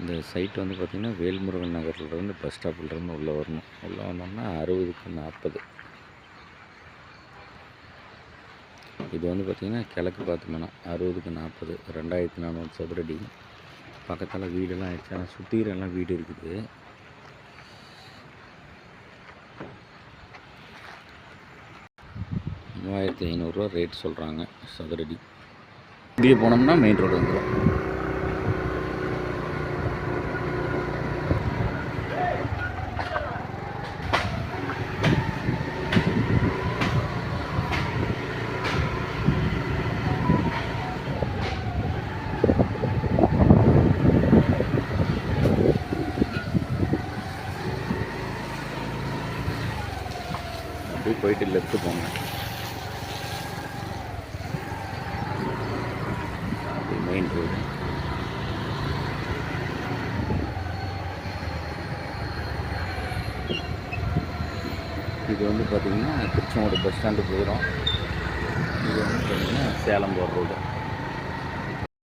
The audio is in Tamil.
இந்த சைட் வந்து பார்த்திங்கன்னா வேல்முருகன் நகர்லேருந்து பஸ் ஸ்டாப்லேருந்து உள்ளே வரணும். உள்ளே வந்தோம்னா அறுபதுக்கு நாற்பது. இது வந்து பார்த்திங்கன்னா கிழக்கு பார்த்தோம்னா அறுபதுக்கு நாற்பது ரெண்டாயிரத்தி நானூறு சதுரடி. பக்கத்தில் வீடெல்லாம் ஆயிடுச்சு. ஆனால் சுற்றிரெல்லாம் வீடு இருக்குது. மூவாயிரத்தி ஐநூறுரூவா ரேட் சொல்கிறாங்க சதுரடி. இப்படியே போனோம்னா மெயின் ரோடு வந்துடும் அப்படியே போயிட்டு லெஃப்ட் போங்க. மெயின் ரோடு இது வந்து பார்த்திங்கன்னா திருச்செங்கோடு பஸ் ஸ்டாண்டு போயிடும். இது வந்து பார்த்திங்கன்னா சேலம் போகிற ரோடு